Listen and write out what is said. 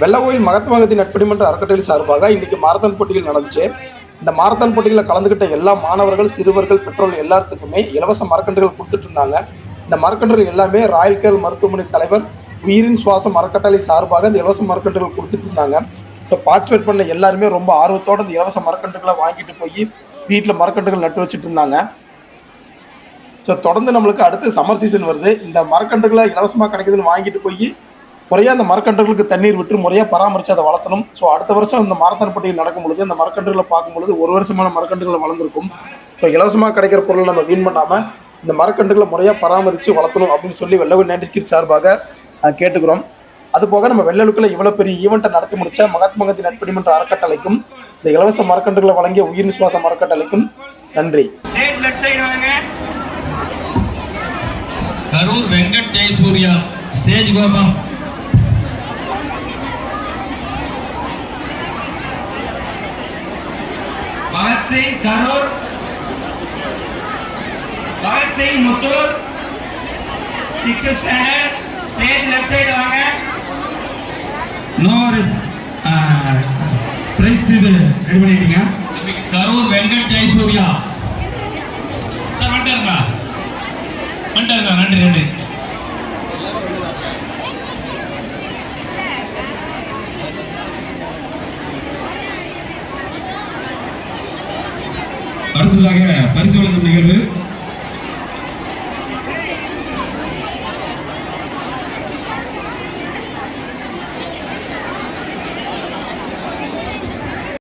வெள்ளகோயில் மகாத்மா காந்தி நட்பணிமன்ற அறக்கட்டளை சார்பாக இன்னைக்கு மாரத்தான் போட்டிகள் நடந்துச்சு. இந்த மாரத்தான் போட்டிகளில் கலந்துக்கிட்ட எல்லா மாணவர்கள் சிறுவர்கள் பெற்றோர்கள் எல்லாத்துக்குமே இலவச மரக்கன்றுகள் கொடுத்துட்டு இருந்தாங்க. இந்த மரக்கன்றுகள் எல்லாமே ராயல் கேர் மருத்துவமனை தலைவர் உயிரின் சுவாசம் அறக்கட்டளை சார்பாக இந்த இலவச மரக்கன்றுகள் கொடுத்துட்டு இருந்தாங்க. ஸோ பார்ட்டிசிபேட் பண்ண எல்லாருமே ரொம்ப ஆர்வத்தோடு இந்த இலவச மரக்கன்றுகளை வாங்கிட்டு போய் வீட்டில் மரக்கன்றுகள் நட்டு வச்சுட்டு இருந்தாங்க. ஸோ தொடர்ந்து நம்மளுக்கு அடுத்து சம்மர் சீசன் வருது. இந்த மரக்கன்றுகளை இலவசமாக கிடைக்குதுன்னு வாங்கிட்டு போய் முறையாக அந்த மரக்கன்றுகளுக்கு தண்ணீர் விட்டு முறையாக பராமரித்து அதை வளர்த்தணும். ஸோ அடுத்த வருஷம் இந்த மாரத்தான் போட்டிகள் நடக்கும் பொழுது அந்த மரக்கன்றுகளை பார்க்கும்பொழுது ஒரு வருஷமான மரக்கன்றுகளை வளர்ந்துருக்கும். ஸோ இலவசமாக கிடைக்கிற பொருளை நம்ம வீண் பண்ணாமல் இந்த மரக்கன்றுகளை முறையாக பராமரித்து வளர்த்தணும் அப்படின்னு சொல்லி வெள்ளவை நைன்டி ஸ்கிட் சார்பாக கேட்டுக்கிறோம். அது போக நம்ம வெள்ளலுக்கில் இவ்வளோ பெரிய ஈவெண்ட்டை நடத்தி முடிச்சா மகாத்மா காந்தி நட்பணிமன்ற அறக்கட்டளைக்கும் இந்த இலவச மரக்கன்றுகளை வழங்கிய உயிர் சுவாச மரக்கட்டளைக்கும் நன்றி. Karur Venkat Jayasurya stage Gopa Bhagat Singh Karur. Bhagat Singh Muthur. Six standard. Stage left side வாங்க. நோரிஸ் பிரைஸ் இது ரெடி பண்ணிட்டீங்க? கரூர் வெங்கட் ஜெயசூர்யா. சார் வந்துட்டாருங்களா? வந்துட்டாருங்களா? நன்றி நன்றி. அடுத்ததாக பரிசு வழங்கும் நிகழ்வு.